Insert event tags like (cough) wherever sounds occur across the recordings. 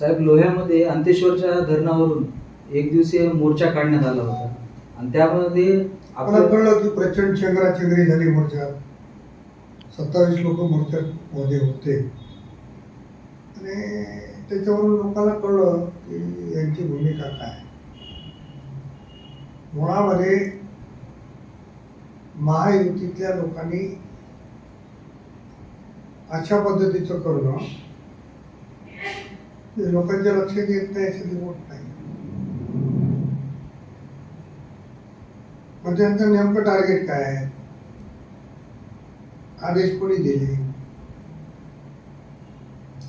साहेब लोह्यामध्ये अंतेश्वरच्या धरणावरून एक दिवसीय मोर्चा काढण्यात आला होता. आणि त्यामध्ये आपल्याला कळलं की प्रचंड चेंगराचेंगरी झाली मोर्चा. सत्तावीस लोक मोर्चामध्ये होते. आणि त्याच्यावरून लोकांना कळलं की यांची भूमिका काय मुळामध्ये महायुतीतल्या लोकांनी अशा पद्धतीचं करणं ते लोकांच्या लक्षात येत नाही याची गोष्ट नाही. मग त्यांचं नेमकं टार्गेट काय आहे? आदेश कोणी दिले?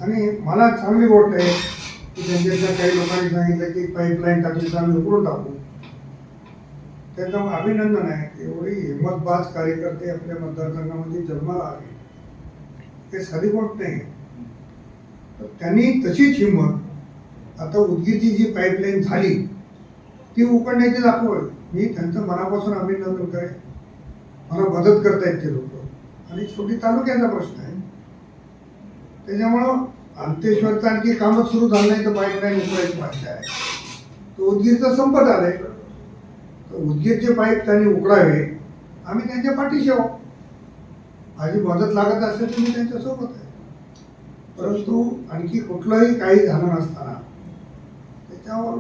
आणि मला चांगली गोष्ट आहे की त्यांच्यातल्या काही लोकांनी सांगितलं की पाईपलाईन टाकली तर आम्ही उकडून टाकू. त्यांचं अभिनंदन आहे एवढी हिंमतबाज कार्यकर्ते आपल्या मतदारसंघामध्ये जन्माला आले. हे साधी गोष्ट नाही. तर त्यांनी तशीच हिंमत. आता उदगीरची जी पाईपलाईन झाली ती उकडण्याची दाखवळ मी त्यांचं मनापासून अभिनंदन करेन. मला मदत करतायत ते लोक. आणि शेवटी तालुक्याचा प्रश्न आहे. त्याच्यामुळं अंतेश्वरचं आणखी कामच सुरू झालं नाही तर पाईपलाईन उकडायची भाषा आहे. तर उदगीरचं संपत आलंय. तर उदगीरचे पाईप त्यांनी उकडावे आम्ही त्यांच्या पाठीशी आहोत. माझी मदत लागत असेल तर मी त्यांच्यासोबत आहे. परंतु आणखी कुठलंही काही झालं नसताना त्याच्यावर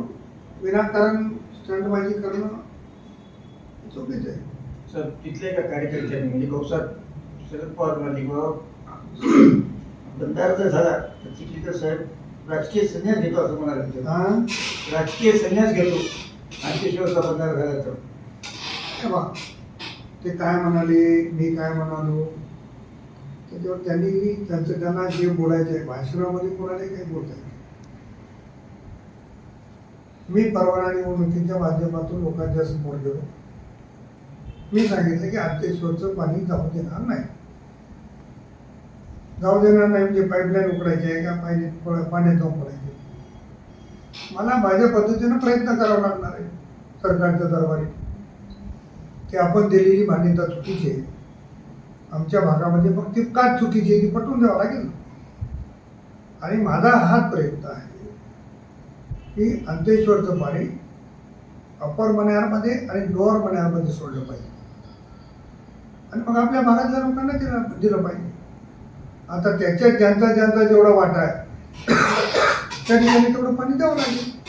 विनाकारण स्टंटबाजी करणं चुकीचं आहे. सर तिथल्या एका कार्यकर्त्यांनी म्हणजे कौसात शरद पवार म्हणाले किंवा बंधारा जर झाला तर चिखलीकर साहेब राजकीय संन्यास घेतो असं म्हणाले. हा? राजकीय संन्यास घेतो. अंत्येश्वरचा बंधारा झाला तर. ते काय म्हणाले मी काय म्हणालो? त्याच्यावर त्यांनी त्यांचं त्यांना जे बोलायचं आहे भाषणामध्ये कोणाला काही बोलता मी परवाना निवडणुकीच्या माध्यमातून लोकांच्या समोर गेलो. मी सांगितलं की अंत्येश्वरचं पाणी जाऊ देणार नाही. जाऊ देणार नाही म्हणजे पाईपलाईन उकडायची आहे का? पाणी पाण्यात जाऊन पडायचे मला माझ्या पद्धतीनं प्रयत्न करावा लागणार आहे सरकारच्या दरबारी. की आपण दिलेली मान्यता चुकीची आहे. आमच्या भागामध्ये मग ती का चुकीची आहे ती पटवून द्यावं लागेल ना. आणि माझा हाच प्रयत्न आहे की अंतेश्वरचं पाणी अप्पर मण्यामध्ये आणि लोअर मण्यामध्ये सोडलं पाहिजे. आणि मग आपल्या भागातल्या लोकांना दिलं दिलं पाहिजे. आता त्याच्यात ज्यांचा ज्यांचा जेवढा वाटा आहे (coughs) त्या ठिकाणी तेवढं पाणी द्यावं लागेल.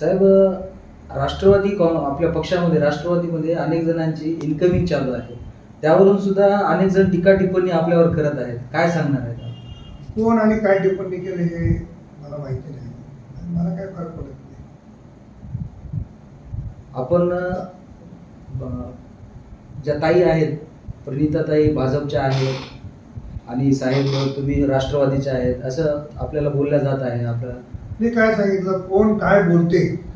साहेब राष्ट्रवादी आपल्या पक्षामध्ये राष्ट्रवादीमध्ये अनेक जणांची इन्कमिंग चालू आहे. त्यावरून सुद्धा अनेक जण टीका टिप्पणी आपल्यावर करत आहेत. काय सांगणार आहेत आपण? कोण आणि काय टिप्पणी केले हे मला माहिती नाही. मला काय फरक पडत नाही. आपण ज्या ताई आहेत प्रणिताताई भाजपच्या आहेत आणि साहेब तुम्ही राष्ट्रवादीच्या आहेत असं आपल्याला बोलल्या जात आहे. आपलं मी काय सांगितलं? कोण काय बोलते?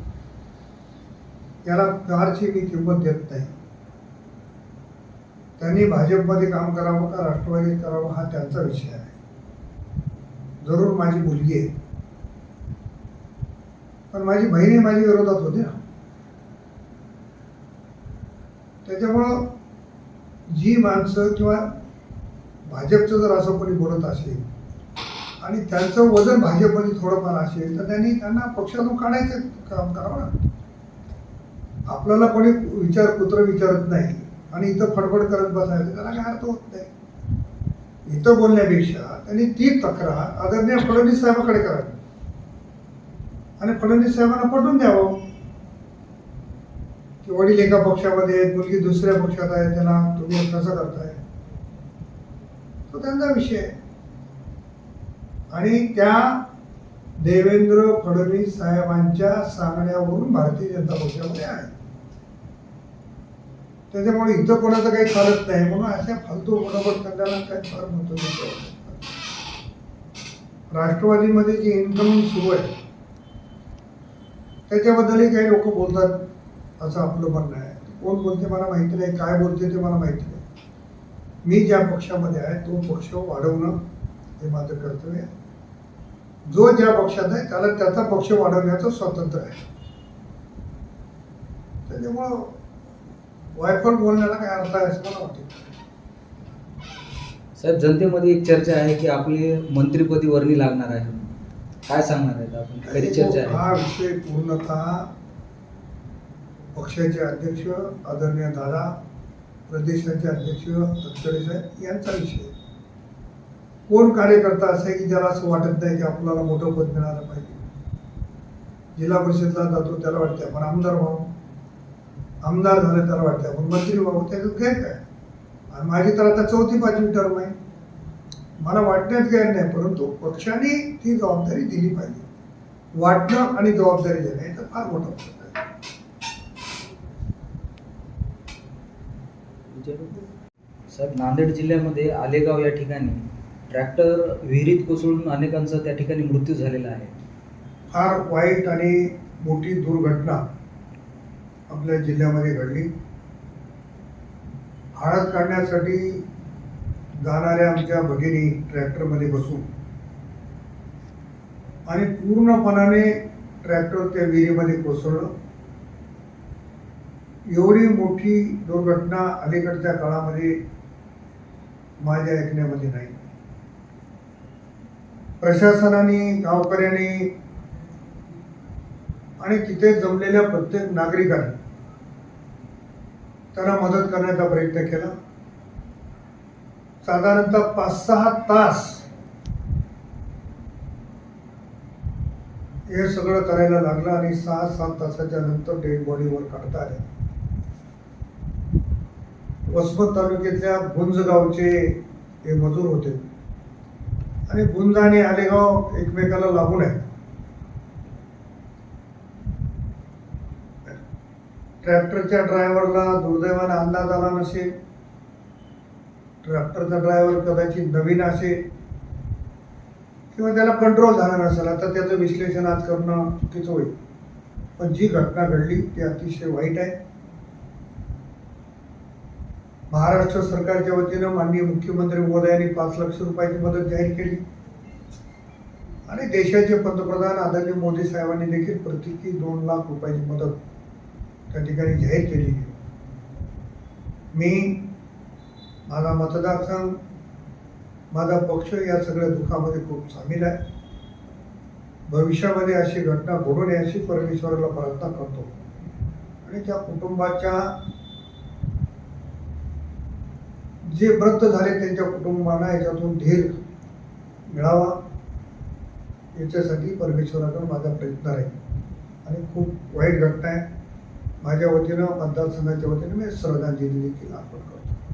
याला फारशी मी किंमत देत नाही. त्यांनी भाजपमध्ये काम करावं का राष्ट्रवादीत करावं हा त्यांचा विषय आहे. जरूर माझी मुलगी आहे. पण माझी बहिणी माझ्या विरोधात होती ना. त्याच्यामुळं जी माणसं किंवा भाजपचं जर असं कोणी बोलत असेल आणि त्यांचं वजन भाजपमध्ये थोडंफार असेल तर त्यांनी त्यांना पक्षातून काढायचं काम करावं ना आपल्याला कोणी विचार कुत्र विचारत नाही आणि इथं फडफड करत बसायचं त्याला काय अर्थ होत नाही. इथं बोलण्यापेक्षा त्यांनी ती तक्रार आदरणीय फडणवीस साहेबाकडे करावी. आणि फडणवीस साहेबांना पटवून द्यावं. की वडील एका पक्षामध्ये आहेत मुलगी दुसऱ्या पक्षात आहे त्याला तुम्ही कसं करताय? तो त्यांचा विषय आहे. आणि त्या देवेंद्र फडणवीस साहेबांच्या सांगण्यावरून भारतीय जनता पक्षामध्ये आहे. त्याच्यामुळे इथं कोणाचं काही चालत नाही म्हणून अशा फालतू बरोबर करण्याला काही फार महत्त्व नाही. राष्ट्रवादीमध्ये जी इन्कमिंग सुरू आहे त्याच्याबद्दलही काही लोक बोलतात असं आपलं म्हणणं आहे. कोण बोलते मला माहिती नाही काय बोलते ते मला माहिती नाही. मी ज्या पक्षामध्ये आहे तो पक्ष वाढवणं हे माझं कर्तव्य आहे. जो ज्या पक्षात आहे त्याला त्याचा पक्ष वाढवण्याचं स्वातंत्र्य आहे. त्याच्यामुळं वायफळ बोलण्याला काय अर्थ आहे असं मला वाटतं. साहेब जनतेमध्ये एक चर्चा आहे की आपली मंत्रिपदी वर्णी लागणार आहे. काय सांगणार आहेत आपण? खरी चर्चा आहे? हा विषय पूर्णतः पक्षाचे अध्यक्ष आदरणीय दादा प्रदेशाचे अध्यक्ष साहेब यांचा विषय आहे. कोण कार्यकर्ता असा आहे की ज्याला असं वाटत नाही की आपल्याला मोठं पद मिळालं पाहिजे? जिल्हा परिषदला जातो त्याला वाटते आपण आमदार व्हावं. आमदार झालं त्याला वाटते आपण मंत्री व्हावं त्याचं गैर काय? आणि माझी तर आता चौथी पाचवी टर्म आहे. मला वाटण्यात गैर नाही परंतु पक्षाने ती जबाबदारी दिली पाहिजे. वाटणं आणि जबाबदारी देणं तर फार मोठं फरक आहे. साहेब नांदेड जिल्ह्यामध्ये आलेगाव या ठिकाणी ट्रॅक्टर विहिरीत कोसळून अनेकांचा त्या ठिकाणी मृत्यू झालेला आहे. फार वाईट आणि मोठी दुर्घटना आपल्या जिल्ह्यामध्ये घडली. हळद काढण्यासाठी जाणाऱ्या आमच्या भगिनी ट्रॅक्टरमध्ये बसून आणि पूर्णपणाने ट्रॅक्टर त्या विहिरीमध्ये कोसळलं. एवढी मोठी दुर्घटना अलीकडच्या काळामध्ये माझ्या ऐकण्यामध्ये नाही. प्रशासनाने गावकऱ्यांनी आणि तिथे जमलेल्या प्रत्येक नागरिकांनी त्यांना मदत करण्याचा प्रयत्न केला. साधारणतः पाच सहा तास हे सगळं करायला लागलं आणि सहा सात तासाच्या नंतर डेड बॉडीवर काढता आले. वसमत तालुक्यातल्या भुंज गावचे हे मजूर होते. आणि भुंज आणि आलेगाव एकमेकाला लागून आहे ट्रॅक्टरच्या ड्रायव्हरला दुर्दैवानं अंदाज आला नसेल. ट्रॅक्टरचा ड्रायव्हर कदाचित नवीन असेल. किंवा त्याला कंट्रोल झाला नसेल. आता त्याचं विश्लेषण आज करणं चुकीचं होईल. पण जी घटना घडली ती अतिशय वाईट आहे. महाराष्ट्र सरकारच्या वतीनं माननीय मुख्यमंत्री महोदयांनी पाच लक्ष रुपयाची मदत जाहीर केली. आणि देशाचे पंतप्रधान आदरणीय मोदी साहेबांनी देखील प्रत्येकी दोन लाख रुपयाची मदत त्या ठिकाणी जाहीर केली. मी माझा मतदारसंघ माझा पक्ष या सगळ्या दुःखामध्ये खूप सामील आहे. भविष्यामध्ये अशी घटना घडू नये अशी परमेश्वराला प्रार्थना करतो. आणि त्या कुटुंबाच्या जे व्रत झाले त्यांच्या कुटुंबांना याच्यातून धीर मिळावा. याच्यासाठी परमेश्वराकडून माझा प्रयत्न आहे. आणि खूप वाईट घटना आहे. माझ्या वतीनं मतदारसंघाच्या वतीनं मी श्रद्धांजली देखील अर्पण करतो.